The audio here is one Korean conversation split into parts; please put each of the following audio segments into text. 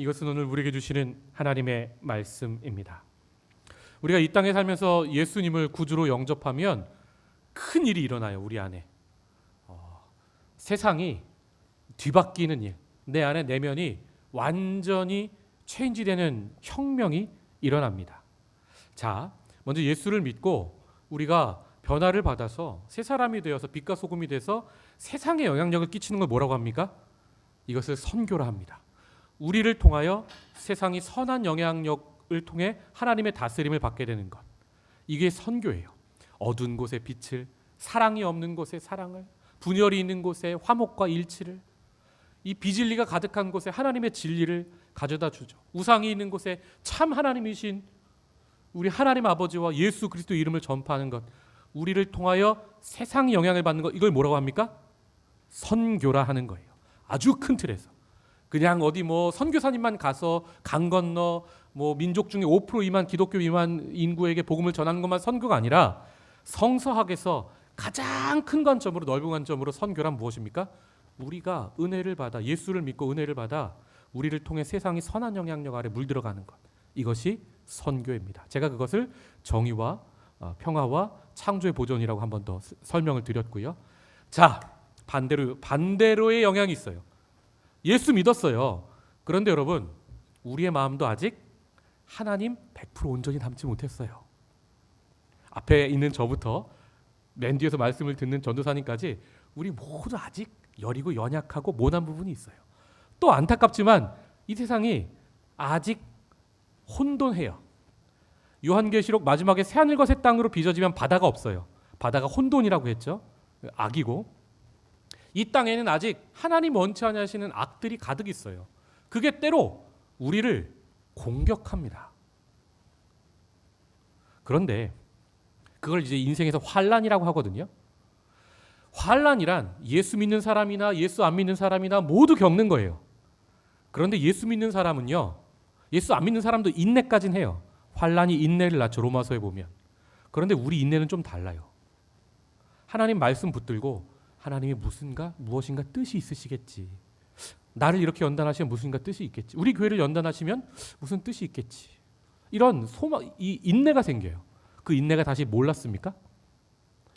이것은 오늘 우리에게 주시는 하나님의 말씀입니다. 우리가 이 땅에 살면서 예수님을 구주로 영접하면 큰 일이 일어나요 우리 안에. 어, 세상이 뒤바뀌는 일, 내 안에 내면이 완전히 체인지되는 혁명이 일어납니다. 자, 먼저 예수를 믿고 우리가 변화를 받아서 새 사람이 되어서 빛과 소금이 돼서 세상에 영향력을 끼치는 걸 뭐라고 합니까? 이것을 선교라 합니다. 우리를 통하여 세상이 선한 영향력을 통해 하나님의 다스림을 받게 되는 것. 이게 선교예요. 어두운 곳에 빛을, 사랑이 없는 곳에 사랑을, 분열이 있는 곳에 화목과 일치를, 이 비진리가 가득한 곳에 하나님의 진리를 가져다 주죠. 우상이 있는 곳에 참 하나님이신 우리 하나님 아버지와 예수 그리스도 이름을 전파하는 것. 우리를 통하여 세상이 영향을 받는 것. 이걸 뭐라고 합니까? 선교라 하는 거예요. 아주 큰 틀에서. 그냥 어디 뭐 선교사님만 가서 강 건너 뭐 민족 중에 5% 이만 기독교 미만 인구에게 복음을 전하는 것만 선교가 아니라 성서학에서 가장 큰 관점으로 넓은 관점으로 선교란 무엇입니까? 우리가 은혜를 받아 예수를 믿고 은혜를 받아 우리를 통해 세상이 선한 영향력 아래 물들어가는 것 이것이 선교입니다. 제가 그것을 정의와 어, 평화와 창조의 보존이라고 한 번 더 설명을 드렸고요. 자 반대로 반대로의 영향이 있어요. 예수 믿었어요. 그런데 여러분 우리의 마음도 아직 하나님 100% 온전히 담지 못했어요. 앞에 있는 저부터 맨 뒤에서 말씀을 듣는 전도사님까지 우리 모두 아직 여리고 연약하고 모난 부분이 있어요. 또 안타깝지만 이 세상이 아직 혼돈해요. 요한계시록 마지막에 새하늘과 새 땅으로 빚어지면 바다가 없어요. 바다가 혼돈이라고 했죠. 악이고 이 땅에는 아직 하나님 원치 아니하시는 악들이 가득 있어요. 그게 때로 우리를 공격합니다. 그런데 그걸 이제 인생에서 환란이라고 하거든요. 환란이란 예수 믿는 사람이나 예수 안 믿는 사람이나 모두 겪는 거예요. 그런데 예수 믿는 사람은요. 예수 안 믿는 사람도 인내까진 해요. 환란이 인내를 낳죠. 로마서에 보면. 그런데 우리 인내는 좀 달라요. 하나님 말씀 붙들고 하나님이 무슨가 무엇인가 뜻이 있으시겠지. 나를 이렇게 연단하시면 무슨가 뜻이 있겠지. 우리 교회를 연단하시면 무슨 뜻이 있겠지. 이런 소망 이 인내가 생겨요. 그 인내가 다시 몰랐습니까?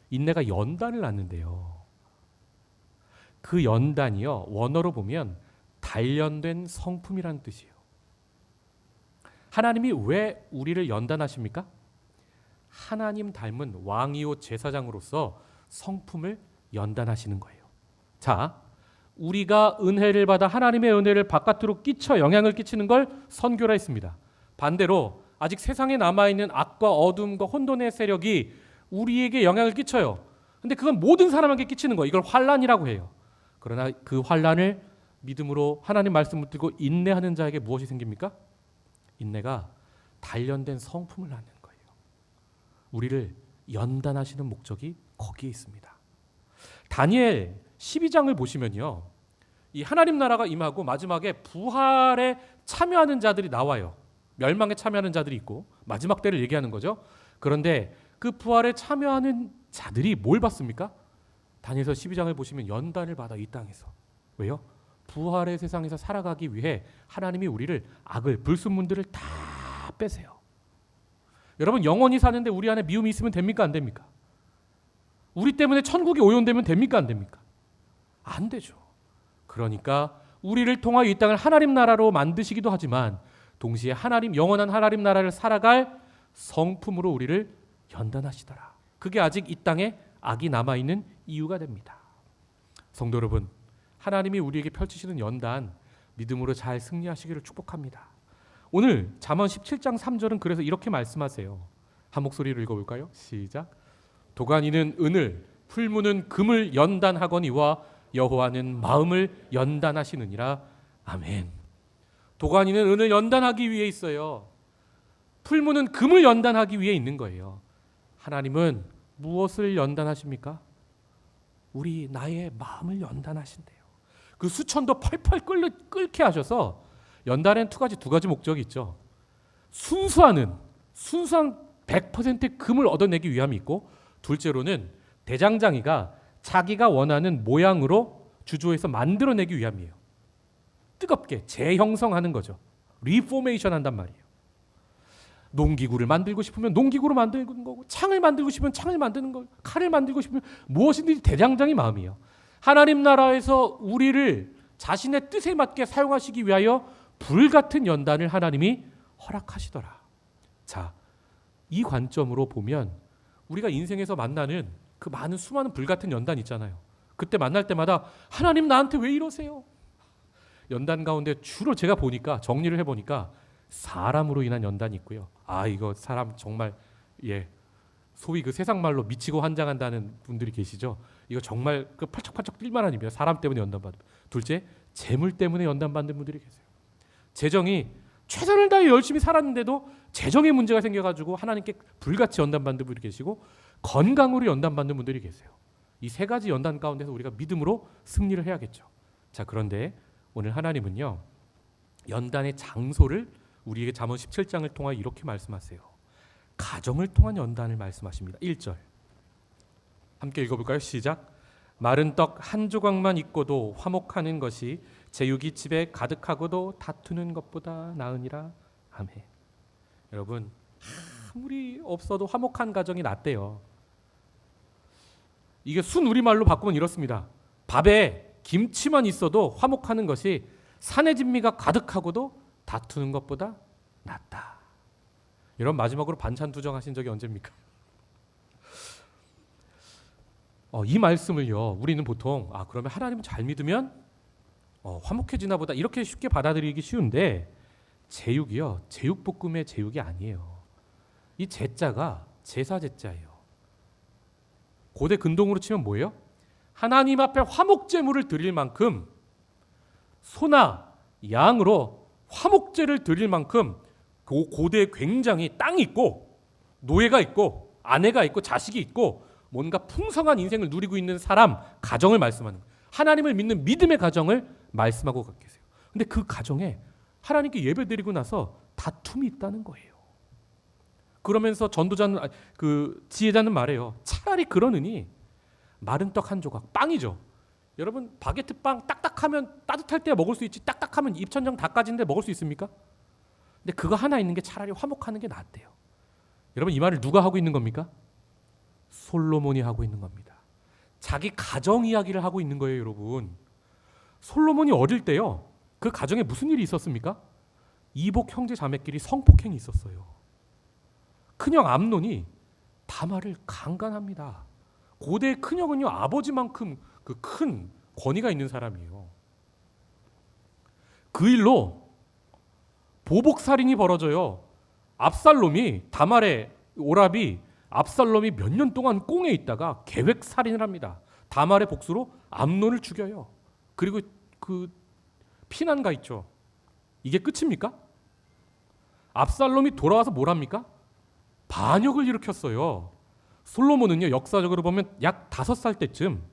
인내가 연단을 낳는데요. 그 연단이요 원어로 보면 단련된 성품이라는 뜻이에요. 하나님이 왜 우리를 연단하십니까? 하나님 닮은 왕이요 제사장으로서 성품을 연단하시는 거예요. 자, 우리가 은혜를 받아 하나님의 은혜를 바깥으로 끼쳐 영향을 끼치는 걸 선교라 했습니다. 반대로 아직 세상에 남아 있는 악과 어둠과 혼돈의 세력이 우리에게 영향을 끼쳐요. 근데 그건 모든 사람에게 끼치는 거. 이걸 환란이라고 해요. 그러나 그 환란을 믿음으로 하나님 말씀을 듣고 인내하는 자에게 무엇이 생깁니까? 인내가 단련된 성품을 낳는 거예요. 우리를 연단하시는 목적이 거기에 있습니다. 다니엘 12장을 보시면요. 이 하나님 나라가 임하고 마지막에 부활에 참여하는 자들이 나와요. 멸망에 참여하는 자들이 있고 마지막 때를 얘기하는 거죠. 그런데 그 부활에 참여하는 자들이 뭘 받습니까? 다니엘서 12장을 보시면 연단을 받아 이 땅에서. 왜요? 부활의 세상에서 살아가기 위해 하나님이 우리를 악을 불순물들을 다 빼세요. 여러분 영원히 사는데 우리 안에 미움이 있으면 됩니까 안 됩니까? 우리 때문에 천국이 오염되면 됩니까 안 됩니까? 안 되죠. 그러니까 우리를 통하여 이 땅을 하나님 나라로 만드시기도 하지만 동시에 하나님 영원한 하나님 나라를 살아갈 성품으로 우리를 연단하시더라. 그게 아직 이 땅에 악이 남아 있는 이유가 됩니다. 성도 여러분, 하나님이 우리에게 펼치시는 연단 믿음으로 잘 승리하시기를 축복합니다. 오늘 잠언 17장 3절은 그래서 이렇게 말씀하세요. 한 목소리로 읽어 볼까요? 시작. 도가니는 은을, 풀무는 금을 연단하거니와 여호와는 마음을 연단하시느니라. 아멘. 도가니는 은을 연단하기 위해 있어요. 풀무는 금을 연단하기 위해 있는 거예요. 하나님은 무엇을 연단하십니까? 우리 나의 마음을 연단하신대요. 그 수천도 펄펄 끓, 끓게 하셔서 연단엔 두 가지 두 가지 목적이 있죠. 순수하는 순수한 100%의 금을 얻어내기 위함이 있고 둘째로는 대장장이가 자기가 원하는 모양으로 주조해서 만들어내기 위함이에요. 뜨겁게 재형성하는 거죠. 리포메이션 한단 말이에요. 농기구를 만들고 싶으면 농기구를 만드는 거고 창을 만들고 싶으면 창을 만드는 거 칼을 만들고 싶으면 무엇이든지 대장장이 마음이에요. 하나님 나라에서 우리를 자신의 뜻에 맞게 사용하시기 위하여 불같은 연단을 하나님이 허락하시더라. 자, 이 관점으로 보면 우리가 인생에서 만나는 그 많은 수많은 불같은 연단 있잖아요. 그때 만날 때마다 하나님 나한테 왜 이러세요? 연단 가운데 주로 제가 보니까 정리를 해 보니까 사람으로 인한 연단이 있고요. 아 이거 사람 정말 예 소위 그 세상 말로 미치고 환장한다는 분들이 계시죠. 이거 정말 그 팔짝팔짝 뛸만한 일이에요. 사람 때문에 연단 받는. 둘째 재물 때문에 연단 받는 분들이 계세요. 재정이 최선을 다해 열심히 살았는데도 재정에 문제가 생겨가지고 하나님께 불같이 연단 받는 분들이 계시고 건강으로 연단 받는 분들이 계세요. 이 세 가지 연단 가운데서 우리가 믿음으로 승리를 해야겠죠. 자 그런데 오늘 하나님은요 연단의 장소를 우리에게 잠언 17장을 통하여 이렇게 말씀하세요. 가정을 통한 연단을 말씀하십니다. 1절. 함께 읽어볼까요? 시작. 마른 떡 한 조각만 있고도 화목하는 것이 제육이 집에 가득하고도 다투는 것보다 나으니라. 아멘. 여러분 아무리 없어도 화목한 가정이 낫대요. 이게 순 우리말로 바꾸면 이렇습니다. 밥에 김치만 있어도 화목하는 것이 산의 진미가 가득하고도 다투는 것보다 낫다. 이런 마지막으로 반찬 투정하신 적이 언제입니까? 어, 이 말씀을요. 우리는 보통 아 그러면 하나님을 잘 믿으면 어, 화목해지나 보다 이렇게 쉽게 받아들이기 쉬운데 제육이요. 제육볶음의 제육이 아니에요. 이 제자가 제사 제자예요. 고대 근동으로 치면 뭐예요? 하나님 앞에 화목 제물을 드릴 만큼 소나 양으로 화목제를 드릴 만큼 그 고대에 굉장히 땅이 있고 노예가 있고 아내가 있고 자식이 있고 뭔가 풍성한 인생을 누리고 있는 사람 가정을 말씀하는. 하나님을 믿는 믿음의 가정을 말씀하고 계세요. 근데 그 가정에 하나님께 예배드리고 나서 다툼이 있다는 거예요. 그러면서 전도자는 아, 그 지혜자는 말해요. 차라리 그러느니 마른 떡 한 조각 빵이죠. 여러분 바게트 빵 딱딱하면 따뜻할 때 먹을 수 있지 딱딱하면 입천장 닦아진데 먹을 수 있습니까? 근데 그거 하나 있는 게 차라리 화목하는 게 낫대요. 여러분 이 말을 누가 하고 있는 겁니까? 솔로몬이 하고 있는 겁니다. 자기 가정 이야기를 하고 있는 거예요, 여러분. 솔로몬이 어릴 때요. 그 가정에 무슨 일이 있었습니까? 이복 형제 자매끼리 성폭행이 있었어요. 큰형 암논이 다말을 강간합니다. 고대 큰형은요 아버지만큼 그 큰 권위가 있는 사람이에요. 그 일로 보복 살인이 벌어져요. 압살롬이 다말의 오랍이 압살롬이 몇 년 동안 꽁에 있다가 계획 살인을 합니다. 다말의 복수로 암논을 죽여요. 그리고 그 피난가 있죠. 이게 끝입니까? 압살롬이 돌아와서 뭘 합니까? 반역을 일으켰어요. 솔로몬은요 역사적으로 보면 약 다섯 살 때쯤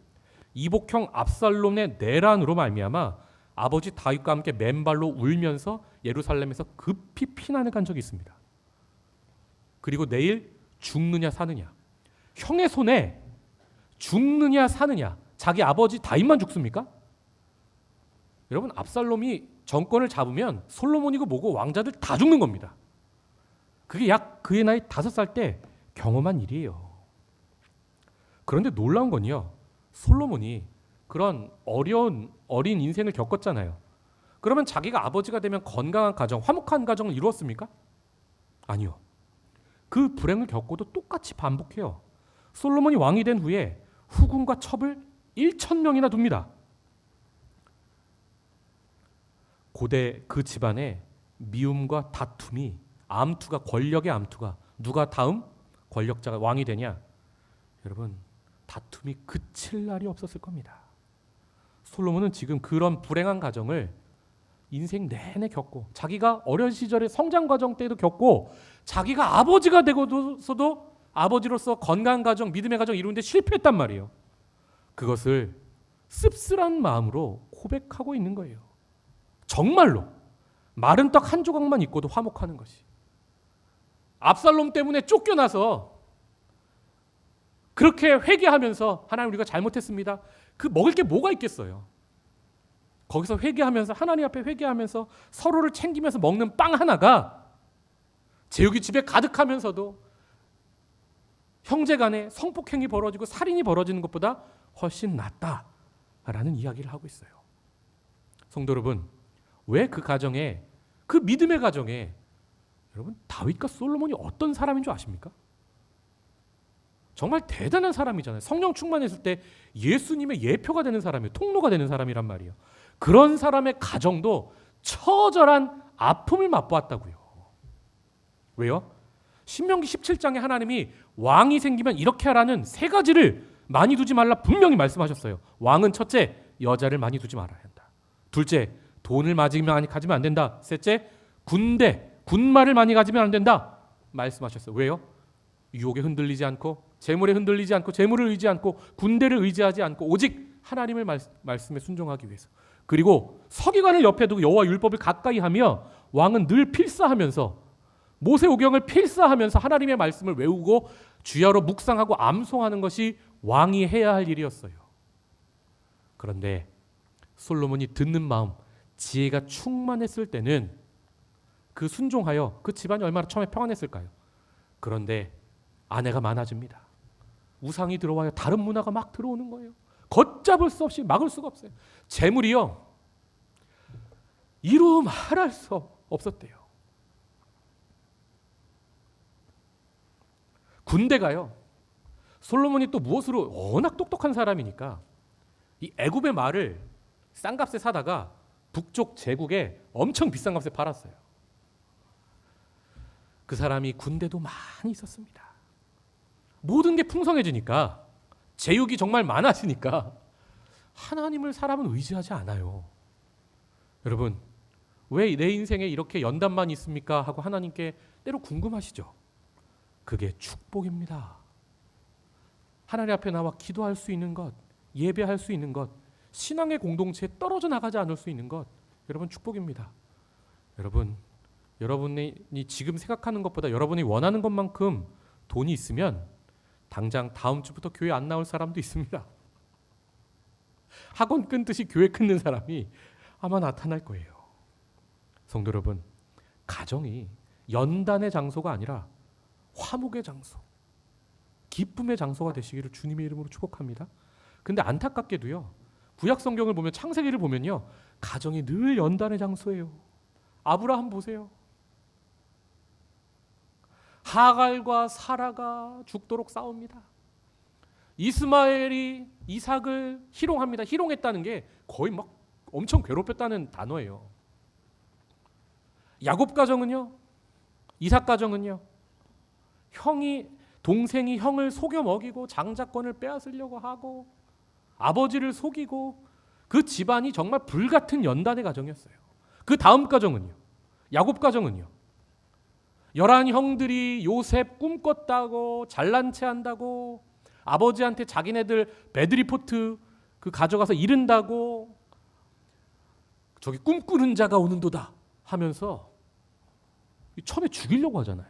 이복형 압살롬의 내란으로 말미암아 아버지 다윗과 함께 맨발로 울면서 예루살렘에서 급히 피난을 간 적이 있습니다. 그리고 내일 죽느냐 사느냐 형의 손에 죽느냐 사느냐 자기 아버지 다윗만 죽습니까? 여러분 압살롬이 정권을 잡으면 솔로몬이고 뭐고 왕자들 다 죽는 겁니다. 그게 약 그의 나이 다섯 살 때 경험한 일이에요. 그런데 놀라운 건요. 솔로몬이 그런 어려운 어린 인생을 겪었잖아요. 그러면 자기가 아버지가 되면 건강한 가정, 화목한 가정을 이루었습니까? 아니요. 그 불행을 겪고도 똑같이 반복해요. 솔로몬이 왕이 된 후에 후궁과 첩을 1천 명이나 둡니다. 고대 그 집안에 미움과 다툼이 암투가 권력의 암투가 누가 다음 권력자가 왕이 되냐? 여러분 다툼이 그칠 날이 없었을 겁니다. 솔로몬은 지금 그런 불행한 가정을 인생 내내 겪고 자기가 어린 시절의 성장 과정 때도 겪고 자기가 아버지가 되고서도 아버지로서 건강한 가정, 믿음의 가정 이루는데 실패했단 말이에요. 그것을 씁쓸한 마음으로 고백하고 있는 거예요. 정말로 마른 떡 한 조각만 있고도 화목하는 것이. 압살롬 때문에 쫓겨나서 그렇게 회개하면서 하나님 우리가 잘못했습니다. 그 먹을 게 뭐가 있겠어요? 거기서 회개하면서 하나님 앞에 회개하면서 서로를 챙기면서 먹는 빵 하나가 제육이 집에 가득하면서도 형제 간에 성폭행이 벌어지고 살인이 벌어지는 것보다 훨씬 낫다라는 이야기를 하고 있어요. 성도 여러분, 왜 그 가정에 그 믿음의 가정에 여러분 다윗과 솔로몬이 어떤 사람인 줄 아십니까? 정말 대단한 사람이잖아요. 성령 충만했을 때 예수님의 예표가 되는 사람이에요. 통로가 되는 사람이란 말이에요. 그런 사람의 가정도 처절한 아픔을 맛보았다고요. 왜요? 신명기 17장에 하나님이 왕이 생기면 이렇게 하라는 세 가지를 많이 두지 말라 분명히 말씀하셨어요. 왕은 첫째, 여자를 많이 두지 말아야 한다. 둘째, 돈을 많이 가지면 안 된다. 셋째, 군대, 군말을 많이 가지면 안 된다. 말씀하셨어요. 왜요? 유혹에 흔들리지 않고 재물에 흔들리지 않고 재물을 의지 않고 군대를 의지하지 않고 오직 하나님을 말, 말씀에 순종하기 위해서. 그리고 서기관을 옆에 두고 여호와 율법을 가까이 하며 왕은 늘 필사하면서 모세 오경을 필사하면서 하나님의 말씀을 외우고 주야로 묵상하고 암송하는 것이 왕이 해야 할 일이었어요. 그런데 솔로몬이 듣는 마음, 지혜가 충만했을 때는 그 순종하여 그 집안이 얼마나 처음에 평안했을까요? 그런데 아내가 많아집니다. 우상이 들어와요. 다른 문화가 막 들어오는 거예요. 걷잡을 수 없이 막을 수가 없어요. 재물이요. 이루 말할 수 없었대요. 군대가요. 솔로몬이 또 무엇으로 워낙 똑똑한 사람이니까 이 애굽의 말을 싼 값에 사다가 북쪽 제국에 엄청 비싼 값에 팔았어요. 그 사람이 군대도 많이 있었습니다. 모든 게 풍성해지니까 제육이 정말 많아지니까 하나님을 사람은 의지하지 않아요. 여러분, 왜 내 인생에 이렇게 연단만 있습니까? 하고 하나님께 때로 궁금하시죠? 그게 축복입니다. 하나님 앞에 나와 기도할 수 있는 것, 예배할 수 있는 것, 신앙의 공동체에 떨어져 나가지 않을 수 있는 것, 여러분 축복입니다. 여러분, 여러분이 지금 생각하는 것보다 여러분이 원하는 것만큼 돈이 있으면 당장 다음 주부터 교회 안 나올 사람도 있습니다. 학원 끊듯이 교회 끊는 사람이 아마 나타날 거예요. 성도 여러분, 가정이 연단의 장소가 아니라 화목의 장소, 기쁨의 장소가 되시기를 주님의 이름으로 축복합니다. 근데 안타깝게도요. 구약 성경을 보면 창세기를 보면요. 가정이 늘 연단의 장소예요. 아브라함 보세요. 하갈과 사라가 죽도록 싸웁니다. 이스마엘이 이삭을 희롱합니다. 희롱했다는 게 거의 막 엄청 괴롭혔다는 단어예요. 야곱 가정은요. 이삭 가정은요. 형이 동생이 형을 속여 먹이고 장자권을 빼앗으려고 하고 아버지를 속이고 그 집안이 정말 불같은 연단의 가정이었어요. 그 다음 가정은요. 야곱 가정은요. 열한 형들이 요셉 꿈꿨다고 잘난 체 한다고 아버지한테 자기네들 배드리포트 그 가져가서 이른다고 저기 꿈꾸는 자가 오는도다 하면서 처음에 죽이려고 하잖아요.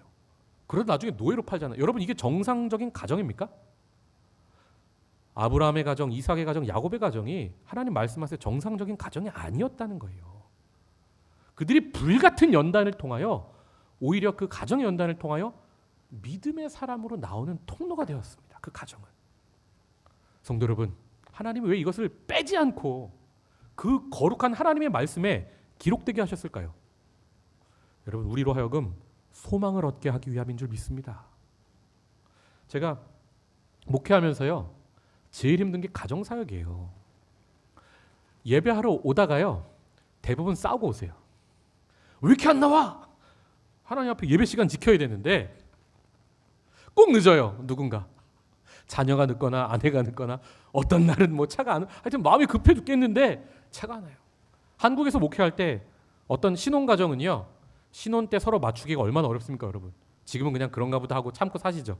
그러다 나중에 노예로 팔잖아요. 여러분 이게 정상적인 가정입니까? 아브라함의 가정, 이삭의 가정, 야곱의 가정이 하나님 말씀하세요 정상적인 가정이 아니었다는 거예요. 그들이 불같은 연단을 통하여 오히려 그 가정의 연단을 통하여 믿음의 사람으로 나오는 통로가 되었습니다. 그 가정은. 성도 여러분, 하나님이 왜 이것을 빼지 않고 그 거룩한 하나님의 말씀에 기록되게 하셨을까요? 여러분, 우리로 하여금 소망을 얻게 하기 위함인 줄 믿습니다. 제가 목회하면서요, 제일 힘든 게 가정 사역이에요. 예배하러 오다가요, 대부분 싸우고 오세요. 왜 이렇게 안 나와? 하나님 앞에 예배 시간 지켜야 되는데 꼭 늦어요. 누군가 자녀가 늦거나 아내가 늦거나 어떤 날은 뭐 차가 안 하여튼 마음이 급해 죽겠는데 차가 안 와요. 한국에서 목회할 때 어떤 신혼 가정은요 신혼 때 서로 맞추기가 얼마나 어렵습니까, 여러분? 지금은 그냥 그런가 보다 하고 참고 사시죠.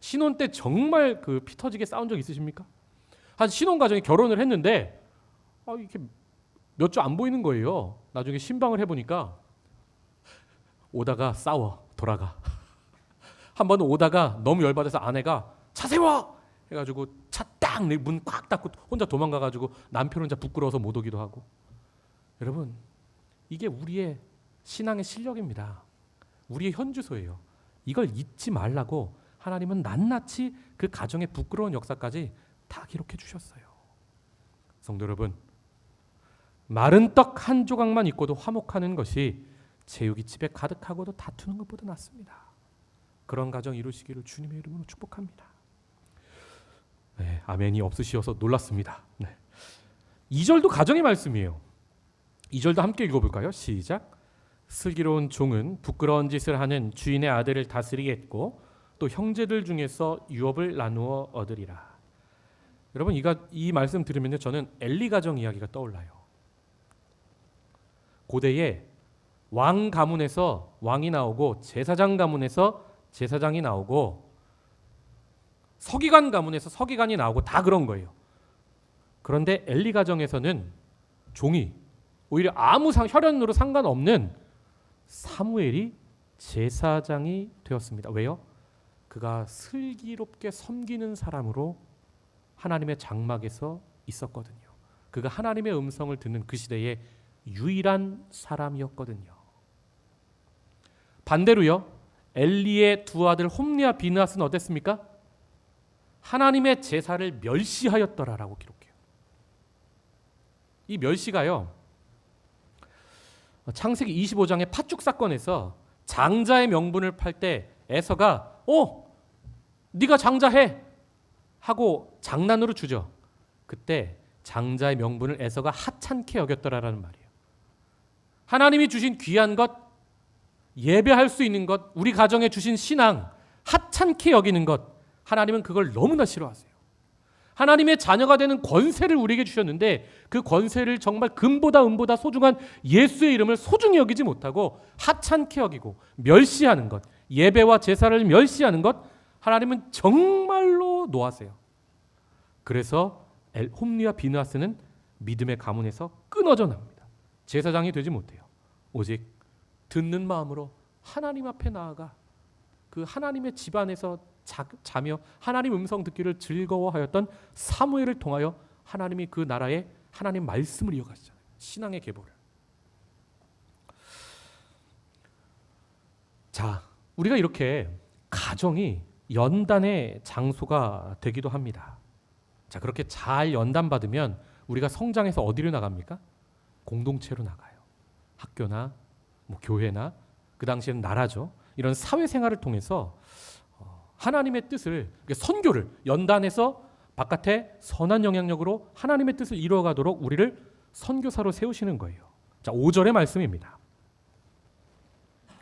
신혼 때 정말 그 피 터지게 싸운 적 있으십니까? 한 신혼 가정이 결혼을 했는데 아, 이렇게 몇 주 안 보이는 거예요. 나중에 신방을 해보니까 오다가 싸워 돌아가. 한 번은 오다가 너무 열받아서 아내가 차 세워 해가지고 차 딱 문 꽉 닫고 혼자 도망가가지고 남편 혼자 부끄러워서 못 오기도 하고 여러분, 이게 우리의 신앙의 실력입니다. 우리의 현주소예요. 이걸 잊지 말라고 하나님은 낱낱이 그 가정의 부끄러운 역사까지 다 기록해 주셨어요. 성도 여러분, 마른 떡 한 조각만 있고도 화목하는 것이 제육이 집에 가득하고도 다투는 것보다 낫습니다. 그런 가정 이루시기를 주님의 이름으로 축복합니다. 네, 아멘이 없으시어서 놀랐습니다. 네. 2절도 가정의 말씀이에요. 2절도 함께 읽어볼까요? 시작. 슬기로운 종은 부끄러운 짓을 하는 주인의 아들을 다스리겠고 또 형제들 중에서 유업을 나누어 얻으리라. 여러분 이가 이 말씀 들으면요 저는 엘리 가정 이야기가 떠올라요. 고대에 왕 가문에서 왕이 나오고 제사장 가문에서 제사장이 나오고 서기관 가문에서 서기관이 나오고 다 그런 거예요. 그런데 엘리 가정에서는 종이 오히려 아무 상, 혈연으로 상관없는 사무엘이 제사장이 되었습니다. 왜요? 그가 슬기롭게 섬기는 사람으로 하나님의 장막에서 있었거든요. 그가 하나님의 음성을 듣는 그 시대의 유일한 사람이었거든요. 반대로요. 엘리의 두 아들 홈리와 비느하스는 어땠습니까? 하나님의 제사를 멸시하였더라라고 기록해요. 이 멸시가요. 창세기 25장의 팥죽 사건에서 장자의 명분을 팔 때 에서가 어 네가 장자해 하고 장난으로 주죠. 그때 장자의 명분을 에서가 하찮게 여겼더라라는 말이에요. 하나님이 주신 귀한 것 예배할 수 있는 것 우리 가정에 주신 신앙 하찮게 여기는 것 하나님은 그걸 너무나 싫어하세요. 하나님의 자녀가 되는 권세를 우리에게 주셨는데 그 권세를 정말 금보다 은보다 소중한 예수의 이름을 소중히 여기지 못하고 하찮게 여기고 멸시하는 것, 예배와 제사를 멸시하는 것 하나님은 정말로 노하세요. 그래서 엘 홈리와 비누아스는 믿음의 가문에서 끊어져 납니다. 제사장이 되지 못해요. 오직 듣는 마음으로 하나님 앞에 나아가 그 하나님의 집안에서 자, 자며 하나님 음성 듣기를 즐거워하였던 사무엘을 통하여 하나님이 그 나라에 하나님 말씀을 이어가시잖아요. 신앙의 계보를. 자, 우리가 이렇게 가정이 연단의 장소가 되기도 합니다. 자, 그렇게 잘 연단 받으면 우리가 성장해서 어디로 나갑니까? 공동체로 나가요. 학교나 뭐 교회나 그 당시에는 나라죠. 이런 사회 생활을 통해서 어, 하나님의 뜻을 그러니까 선교를 연단해서 바깥에 선한 영향력으로 하나님의 뜻을 이루어가도록 우리를 선교사로 세우시는 거예요. 자, 5절의 말씀입니다.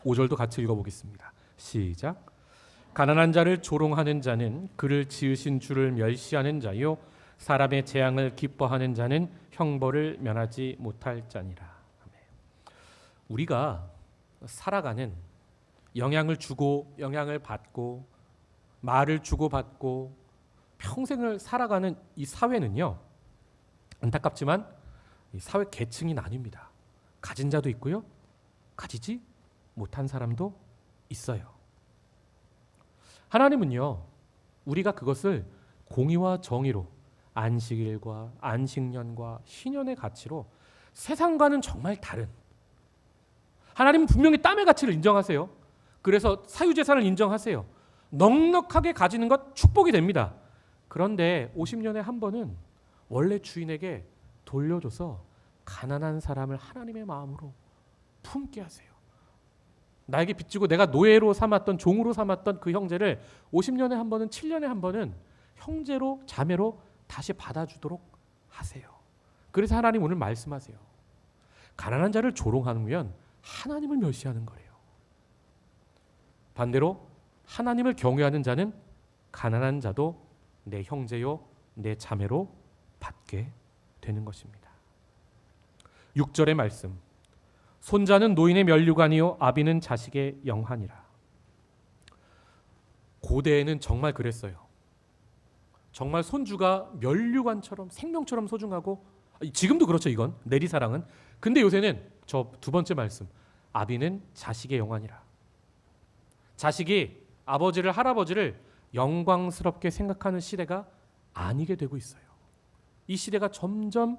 5절도 같이 읽어보겠습니다. 시작. 가난한 자를 조롱하는 자는 그를 지으신 주를 멸시하는 자요 사람의 재앙을 기뻐하는 자는 형벌을 면하지 못할 자니라. 우리가 살아가는 영향을 주고 영향을 받고 말을 주고 받고 평생을 살아가는 이 사회는요. 안타깝지만 이 사회 계층이 나뉩니다. 가진 자도 있고요. 가지지 못한 사람도 있어요. 하나님은요. 우리가 그것을 공의와 정의로 안식일과 안식년과 희년의 가치로 세상과는 정말 다른 하나님은 분명히 땀의 가치를 인정하세요. 그래서 사유재산을 인정하세요. 넉넉하게 가지는 것 축복이 됩니다. 그런데 50년에 한 번은 원래 주인에게 돌려줘서 가난한 사람을 하나님의 마음으로 품게 하세요. 나에게 빚지고 내가 노예로 삼았던 종으로 삼았던 그 형제를 50년에 한 번은 7년에 한 번은 형제로 자매로 다시 받아주도록 하세요. 그래서 하나님 오늘 말씀하세요. 가난한 자를 조롱하면 하나님을 멸시하는 거래요. 반대로 하나님을 경외하는 자는 가난한 자도 내 형제요 내 자매로 받게 되는 것입니다. 6절의 말씀. 손자는 노인의 면류관이요 아비는 자식의 영환이라. 고대에는 정말 그랬어요. 정말 손주가 면류관처럼 생명처럼 소중하고 지금도 그렇죠 이건 내리사랑은. 근데 요새는 저 두 번째 말씀. 아비는 자식의 영환이라. 자식이 아버지를 할아버지를 영광스럽게 생각하는 시대가 아니게 되고 있어요. 이 시대가 점점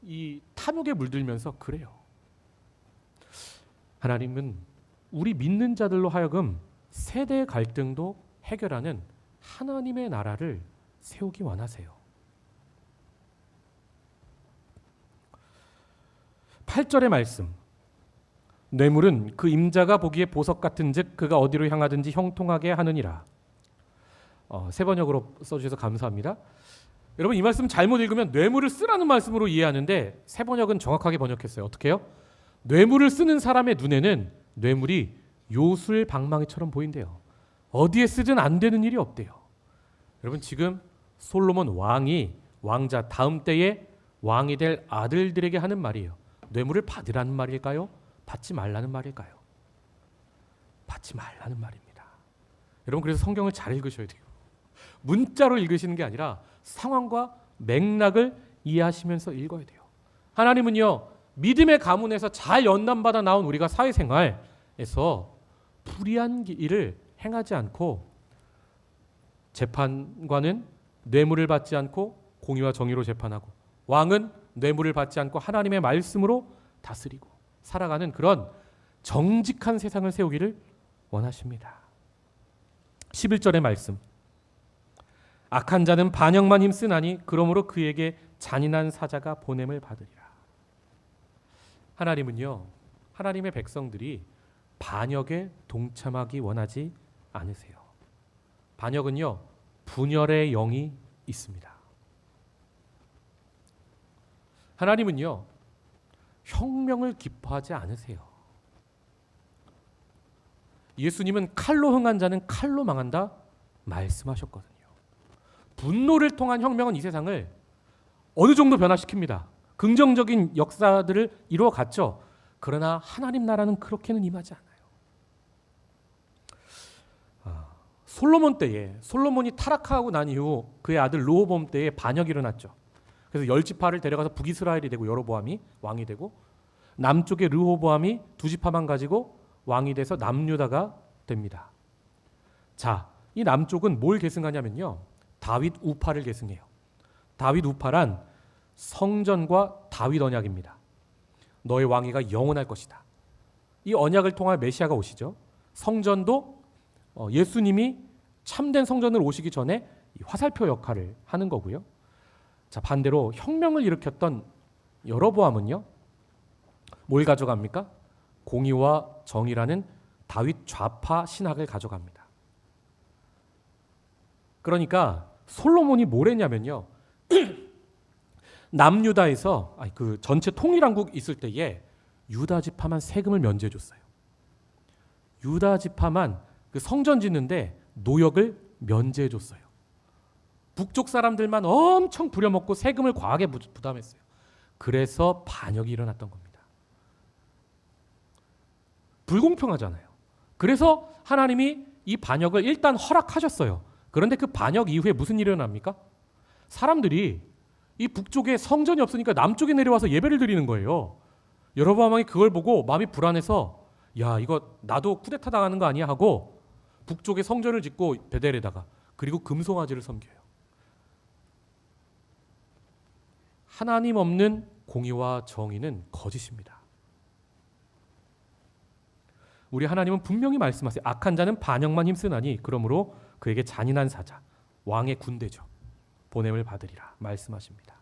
이 탐욕에 물들면서 그래요. 하나님은 우리 믿는 자들로 하여금 세대 갈등도 해결하는 하나님의 나라를 세우기 원하세요. 8절의 말씀. 뇌물은 그 임자가 보기에 보석 같은즉 그가 어디로 향하든지 형통하게 하느니라. 어, 세 번역으로 써주셔서 감사합니다. 여러분 이 말씀 잘못 읽으면 뇌물을 쓰라는 말씀으로 이해하는데 세 번역은 정확하게 번역했어요. 어떻게요? 뇌물을 쓰는 사람의 눈에는 뇌물이 요술 방망이처럼 보인대요. 어디에 쓰든 안 되는 일이 없대요. 여러분 지금 솔로몬 왕이 왕자 다음 때에 왕이 될 아들들에게 하는 말이에요. 뇌물을 받으라는 말일까요? 받지 말라는 말일까요? 받지 말라는 말입니다. 여러분 그래서 성경을 잘 읽으셔야 돼요. 문자로 읽으시는 게 아니라 상황과 맥락을 이해하시면서 읽어야 돼요. 하나님은요 믿음의 가문에서 잘 연단받아 나온 우리가 사회생활에서 불의한 일을 행하지 않고 재판관은 뇌물을 받지 않고 공의와 정의로 재판하고 왕은 뇌물을 받지 않고 하나님의 말씀으로 다스리고 살아가는 그런 정직한 세상을 세우기를 원하십니다. 11절의 말씀. 악한 자는 반역만 힘쓰나니 그러므로 그에게 잔인한 사자가 보냄을 받으리라. 하나님은요. 하나님의 백성들이 반역에 동참하기 원하지 않으세요. 반역은요. 분열의 영이 있습니다. 하나님은요. 혁명을 기뻐하지 않으세요. 예수님은 칼로 흥한 자는 칼로 망한다 말씀하셨거든요. 분노를 통한 혁명은 이 세상을 어느 정도 변화시킵니다. 긍정적인 역사들을 이루어 갔죠. 그러나 하나님 나라는 그렇게는 임하지 않아요. 아, 솔로몬 때에 솔로몬이 타락하고 난 이후 그의 아들 로호봄 때에 반역이 일어났죠. 그래서 열 지파를 데려가서 북이스라엘이 되고 여로보암이 왕이 되고 남쪽에 르호보암이 두 지파만 가지고 왕이 돼서 남유다가 됩니다. 자, 이 남쪽은 뭘 계승하냐면요. 다윗 우파를 계승해요. 다윗 우파란 성전과 다윗 언약입니다. 너의 왕위가 영원할 것이다. 이 언약을 통한 메시아가 오시죠. 성전도 어, 예수님이 참된 성전을 오시기 전에 화살표 역할을 하는 거고요. 자 반대로 혁명을 일으켰던 여로보암은요 뭘 가져갑니까? 공의와 정의라는 다윗 좌파 신학을 가져갑니다. 그러니까 솔로몬이 뭘 했냐면요 남유다에서 그 전체 통일왕국 있을 때에 유다 지파만 세금을 면제해 줬어요. 유다 지파만 그 성전 짓는데 노역을 면제해 줬어요. 북쪽 사람들만 엄청 부려먹고 세금을 과하게 부담했어요. 그래서 반역이 일어났던 겁니다. 불공평하잖아요. 그래서 하나님이 이 반역을 일단 허락하셨어요. 그런데 그 반역 이후에 무슨 일이 일어납니까? 사람들이 이 북쪽에 성전이 없으니까 남쪽에 내려와서 예배를 드리는 거예요. 왕이 그걸 보고 마음이 불안해서 야 이거 나도 쿠데타 당하는 거 아니야 하고 북쪽에 성전을 짓고 베델에다가 그리고 금송아지를 섬겨요. 하나님 없는 공의와 정의는 거짓입니다. 우리 하나님은 분명히 말씀하세요. 악한 자는 반역만 힘쓰나니 그러므로 그에게 잔인한 사자 왕의 군대죠. 보냄을 받으리라 말씀하십니다.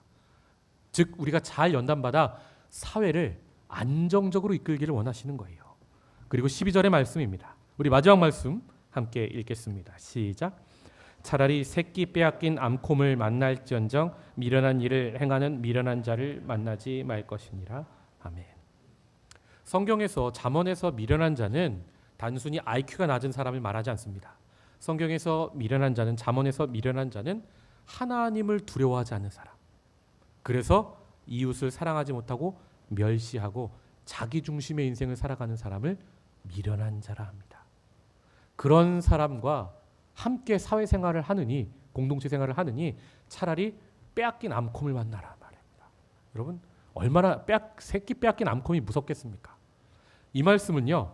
즉 우리가 잘 연단받아 사회를 안정적으로 이끌기를 원하시는 거예요. 그리고 12절의 말씀입니다. 우리 마지막 말씀 함께 읽겠습니다. 시작. 차라리 새끼 빼앗긴 암콤을 만날지언정 미련한 일을 행하는 미련한 자를 만나지 말 것이니라. 아멘. 성경에서 잠언에서 미련한 자는 단순히 IQ가 낮은 사람을 말하지 않습니다. 성경에서 미련한 자는 잠언에서 미련한 자는 하나님을 두려워하지 않는 사람. 그래서 이웃을 사랑하지 못하고 멸시하고 자기 중심의 인생을 살아가는 사람을 미련한 자라 합니다. 그런 사람과 함께 사회생활을 하느니 공동체 생활을 하느니 차라리 빼앗긴 암콤을 만나라 말입니다. 여러분 얼마나 빼앗, 새끼 빼앗긴 암콤이 무섭겠습니까? 이 말씀은요.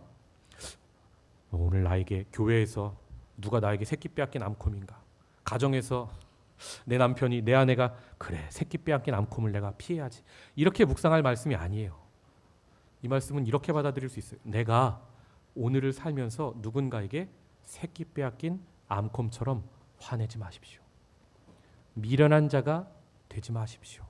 오늘 나에게 교회에서 누가 나에게 새끼 빼앗긴 암콤인가? 가정에서 내 남편이 내 아내가 그래 새끼 빼앗긴 암콤을 내가 피해야지 이렇게 묵상할 말씀이 아니에요. 이 말씀은 이렇게 받아들일 수 있어요. 내가 오늘을 살면서 누군가에게 새끼 빼앗긴 암콤처럼 화내지 마십시오. 미련한 자가 되지 마십시오.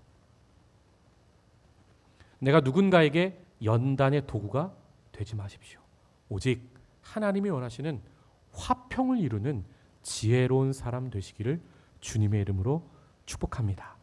내가 누군가에게 연단의 도구가 되지 마십시오. 오직 하나님이 원하시는 화평을 이루는 지혜로운 사람 되시기를 주님의 이름으로 축복합니다.